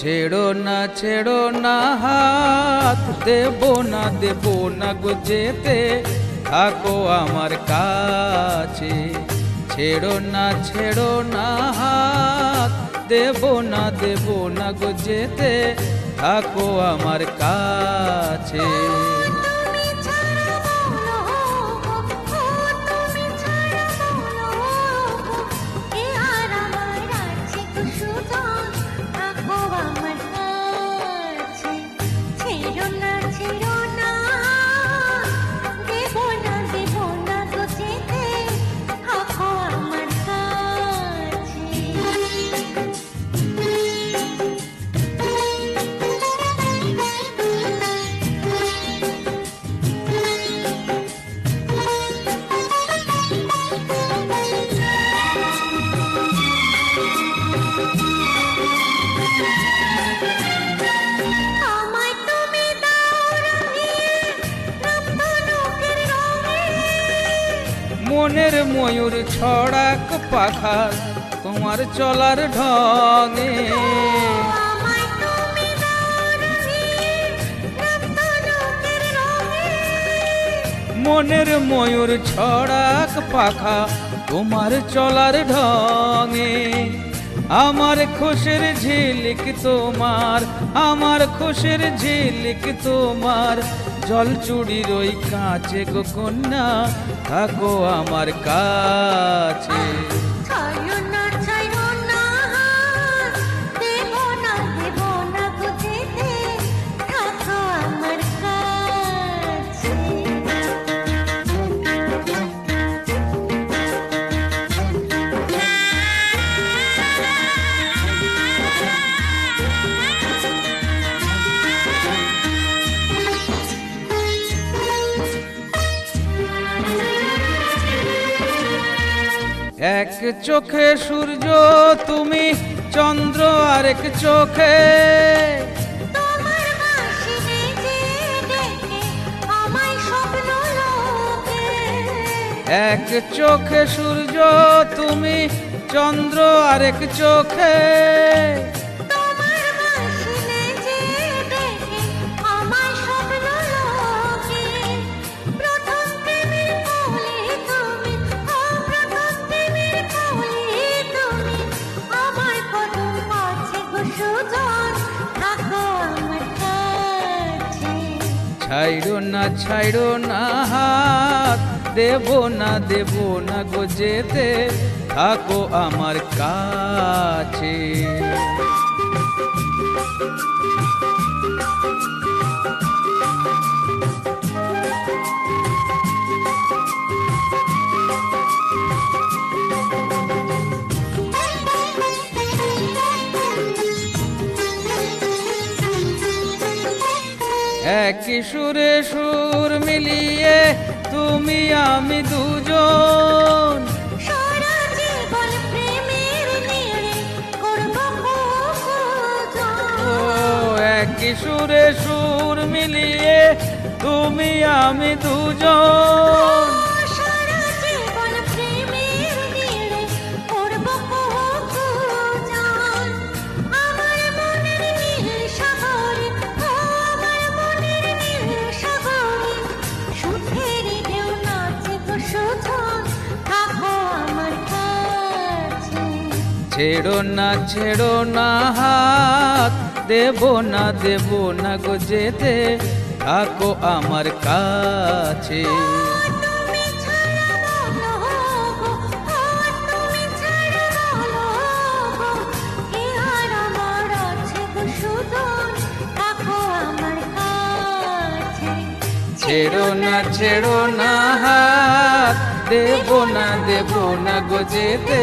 ছেড়ো না ছেড়ো না, হাত দেব না দেব না গো যেতে। থাকো আমার কাছে। ছেড়ো না ছেড়ো না, হাত দেব না দেব না গো যেতে। থাকো আমার কাছে। মনের ময়ূর ছড়াক পাখা, তোমার চলার ঢঙে। মনের ময়ূর ছড়াক পাখা, তোমার চলার ঢঙে। আমার খুশির ঝিলিক তোমার, আমার খুশির ঝিলিক তোমার জল চুড়ির ওই কাঁচে গো কন্যা থাকো আমার কাছে। এক চোখে সূর্য তুমি চন্দ্র আরেক চোখে এক চোখে সূর্য তুমি চন্দ্র আরেক চোখে ছাইড়ো না ছাইড়ো না হাত দেবো না দেবো না গো যেতে থাকো আমার কাছে। এক সুরে সুর মিলিয়ে তুমি আমি দুজন। একই সুরে সুর মিলিয়ে তুমি আমি দুজন। ছেড়ো না ছেড়ো না হাত, দেবো না, দেব না গো যেতে, থাকো আমার কাছে। ছেড়ো না ছেড়ো না হাত, দেবো না, দেব না গো যেতে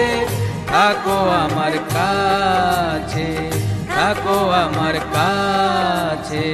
থাকো আমার কাছে থাকো আমার কাছে।